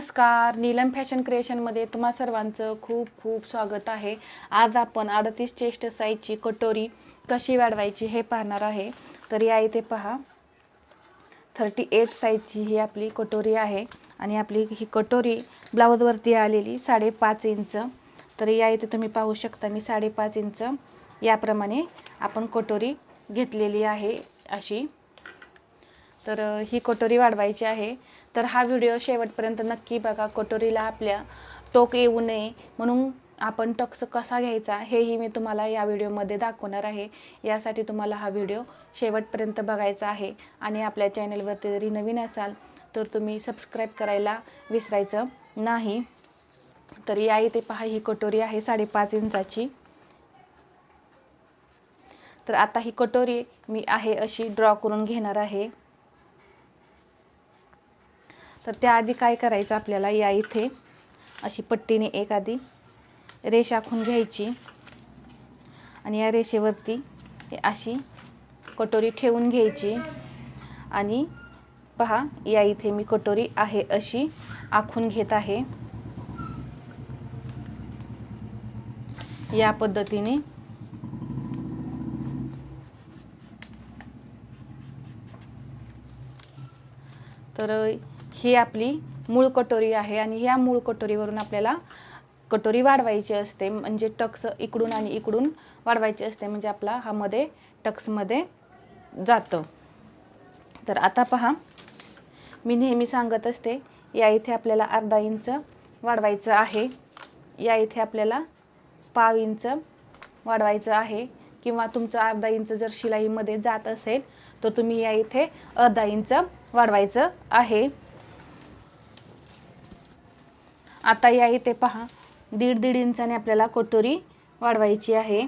नमस्कार. नीलम फॅशन क्रिएशनमध्ये तुम्हा सर्वांचं खूप खूप स्वागत आहे. आज आपण अडतीस चेस्ट साईजची कटोरी कशी वाढवायची हे पाहणार आहे. तर या इथे पहा. थर्टी एट साईजची ही आपली कटोरी आहे आणि आपली ही कटोरी ब्लाऊजवरती आलेली साडेपाच इंच. तर या इथे तुम्ही पाहू शकता मी साडेपाच इंच याप्रमाणे आपण कटोरी घेतलेली आहे अशी. तर ही कटोरी वाढवायची आहे. तर हा व्हिडिओ शेवटपर्यंत नक्की बघा. कटोरीला आपल्या टोक येऊ नये. म्हणून आपण टक्स कसा घ्यायचा हेही मी तुम्हाला या व्हिडिओमध्ये दाखवणार आहे. यासाठी तुम्हाला हा व्हिडिओ शेवटपर्यंत बघायचा आहे. आणि आपल्या चॅनलवरती जरी नवीन असाल तर तुम्ही सबस्क्राईब करायला विसरायचं नाही. तर या इथे पहा ही कटोरी आहे साडेपाच इंचाची. तर आता ही कटोरी मी आहे अशी ड्रॉ करून घेणार आहे. तर त्याआधी काय करायचं आपल्याला? या इथे अशी पट्टीने एक आधी रेष आखून घ्यायची. आणि या रेषेवरती अशी कटोरी ठेवून घ्यायची. आणि पहा या इथे मी कटोरी आहे अशी आखून घेत आहे. या पद्धतीने तर ही आपली मूळ कटोरी आहे आणि ह्या मूळ कटोरीवरून आपल्याला कटोरी वाढवायची असते. म्हणजे टक्स इकडून आणि इकडून वाढवायची असते. म्हणजे आपला हा मध्ये टक्समध्ये जातं. तर आता पहा मी नेहमी सांगत असते या इथे आपल्याला अर्धा इंच वाढवायचं आहे. या इथे आपल्याला पाव इंच वाढवायचं आहे. किंवा तुमचं अर्धा इंच जर शिलाईमध्ये जात असेल तर तुम्ही या इथे अर्धा इंच वाढवायचं आहे. आता या इथे पहा दीड दीड इंचाने आपल्याला कटोरी वाढवायची आहे.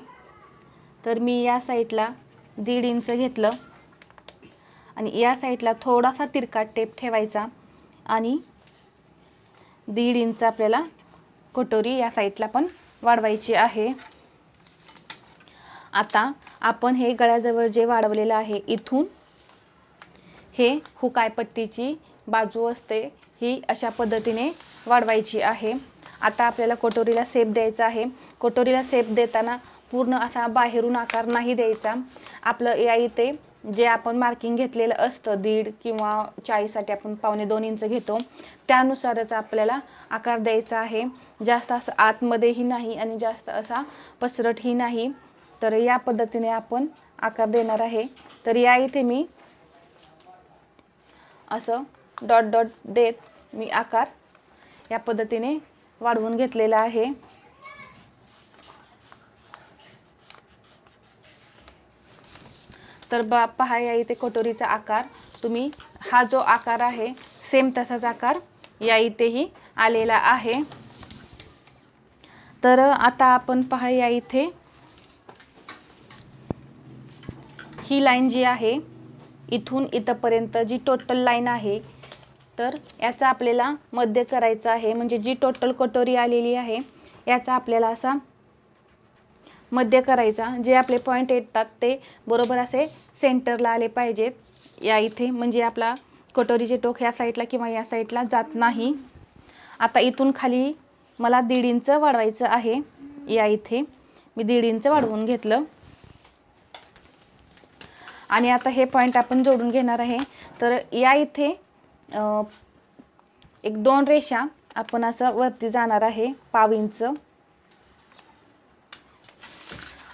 तर मी या साईडला दीड इंच घेतलं आणि या साईडला थोडासा तिरका टेप ठेवायचा आणि दीड इंच आपल्याला कटोरी या साईडला पण वाढवायची आहे. आता आपण हे गळ्याजवळ जे वाढवलेलं आहे इथून हे हुकायपट्टीची बाजू असते ही अशा पद्धतीने वाढवायची आहे. आता आपल्याला कटोरीला सेप द्यायचा आहे. कटोरीला सेप देताना पूर्ण असा बाहेरून आकार नाही द्यायचा. आपलं या इथे जे आपण मार्किंग घेतलेलं असतं दीड किंवा चाळीससाठी आपण पावणे दोन इंच घेतो त्यानुसारच आपल्याला आकार द्यायचा आहे. जास्त असं आतमध्येही नाही आणि जास्त असा पसरटही नाही. तर या पद्धतीने आपण आकार देणार आहे. तर या इथे मी असं डॉट डॉट देत मी आकार या पद्धतीने वाढवून घेतलेला आहे. तर बा पहा या इथे कटोरीचा आकार. तुम्ही हा जो आकार आहे सेम तसाच आकार या इथेही आलेला आहे. तर आता आपण पहा या इथे. ही लाईन जी आहे इथून इथंपर्यंत जी टोटल लाईन आहे तर याचा आपल्याला मध्य करायचं आहे. म्हणजे जी टोटल कटोरी आलेली आहे याचा आपल्याला असा मध्य करायचा. जे आपले पॉईंट येतात ते बरोबर असे सेंटरला आले पाहिजेत. या इथे म्हणजे आपला कटोरीचे टोक ह्या साईडला किंवा या साईडला जात नाही. आता इथून खाली मला दीड इंच वाढवायचं आहे. या इथे मी दीड इंच वाढवून घेतलं. आणि आता हे पॉईंट आपण जोडून घेणार आहे. तर या इथे एक दोन रेषा आपण असं वरती जाणार आहे. पाव इंच.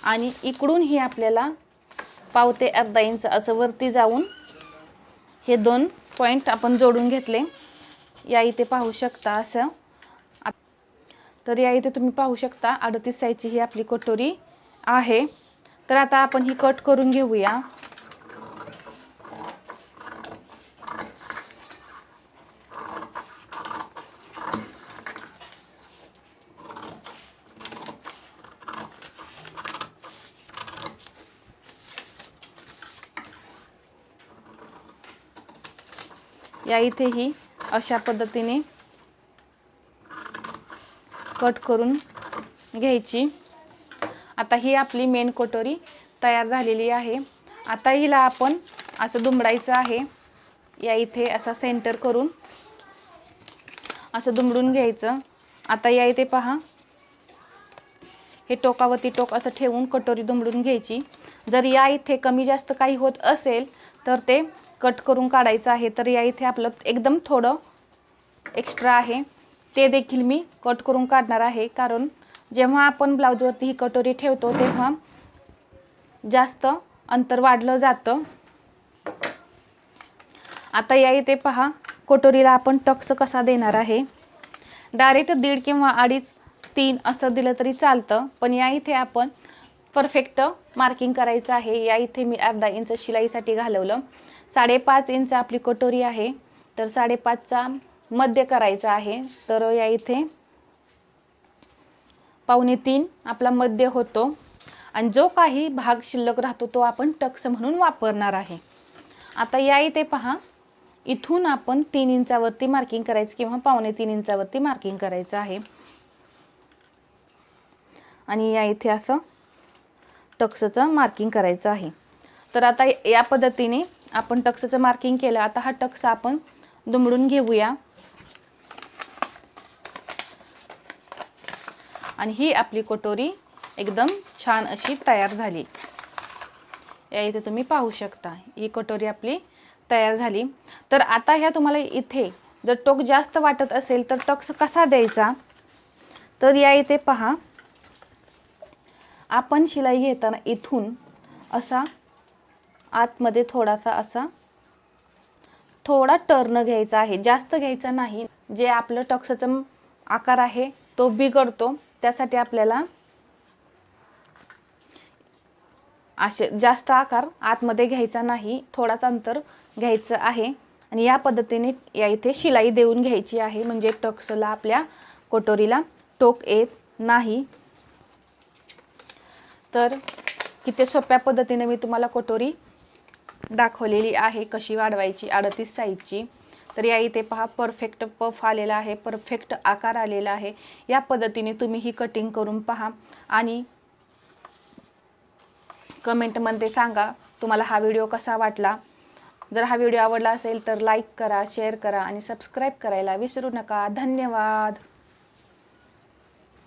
आणि इकडूनही आपल्याला पाव ते अर्धा इंच असं वरती जाऊन हे दोन पॉईंट आपण जोडून घेतले. या इथे पाहू शकता असं. तर या इथे तुम्ही पाहू शकता अडतीस साईजची ही आपली कटोरी आहे. तर आता आपण ही कट करून घेऊया. या इथेही अशा पद्धतीने कट करून घ्यायची. आता ही आपली मेन कटोरी तयार झालेली आहे. आता हिला आपण असं दुमडायचं आहे. या इथे असा सेंटर करून असं दुमडून घ्यायचं. आता या इथे पहा. हे टोकावरती टोक असं ठेवून कटोरी दुमडून घ्यायची. जर या इथे कमी जास्त काही होत असेल तर ते कट करून काढायचं आहे तर या इथे आपलं एकदम थोडं एक्स्ट्रा आहे. ते देखील मी कट करून काढणार आहे कारण जेव्हा आपण ब्लाऊजवरती ही कटोरी ठेवतो तेव्हा जास्त अंतर वाढलं जातं. आता या इथे पहा कटोरीला आपण टक्स कसा देणार आहे. डायरेक्ट दीड किंवा अडीच तीन असं दिलं तरी चालतं पण या इथे आपण परफेक्ट मार्किंग करायचं आहे. या इथे मी अर्धा इंच शिलाईसाठी घालवलं. साडेपाच इंच आपली कटोरी आहे. तर साडेपाचचा मध्य करायचा आहे. तर या इथे पावणे तीन आपला मध्य होतो. आणि जो काही भाग शिल्लक राहतो तो आपण टक्स म्हणून वापरणार आहे. आता या इथे पहा. इथून आपण तीन इंचावरती मार्किंग करायचं किंवा पावणे तीन इंचावरती मार्किंग करायचं आहे. आणि या इथे असं टक्सचं मार्किंग करायचं आहे. तर आता या पद्धतीने आपण टक्सचं मार्किंग केलं. आता हा टक्स आपण दुमडून घेऊया. आणि ही आपली कटोरी एकदम छान अशी तयार झाली. या इथे तुम्ही पाहू शकता. ही कटोरी आपली तयार झाली. तर आता ह्या तुम्हाला इथे जर टोक जास्त वाटत असेल तर टक्स कसा द्यायचा? तर या इथे पहा. आपण शिलाई घेताना इथून असा आतमध्ये थोडासा असा थोडा टर्न घ्यायचा आहे. जास्त घ्यायचा नाही. जे आपलं टक्सचं आकार आहे तो बिघडतो. त्यासाठी आपल्याला असे जास्त आकार आतमध्ये घ्यायचा नाही. थोडाच अंतर घ्यायचं आहे. आणि या पद्धतीने या इथे शिलाई देऊन घ्यायची आहे. म्हणजे टक्सला आपल्या कटोरीला टोक येत नाही. तर किती सोप्या पद्धतीने मी तुम्हाला कटोरी दाखवलेली आहे कशी वाढवायची अडतीस साईजची तर या इथे पहा परफेक्ट पफ आलेला आहे परफेक्ट आकार आलेला आहे. या पद्धतीने तुम्ही ही कटिंग करून पहा आणि कमेंटमध्ये सांगा तुम्हाला हा व्हिडिओ कसा वाटला. जर हा व्हिडिओ आवडला असेल तर लाईक करा शेअर करा आणि सबस्क्राईब करायला विसरू नका. धन्यवाद!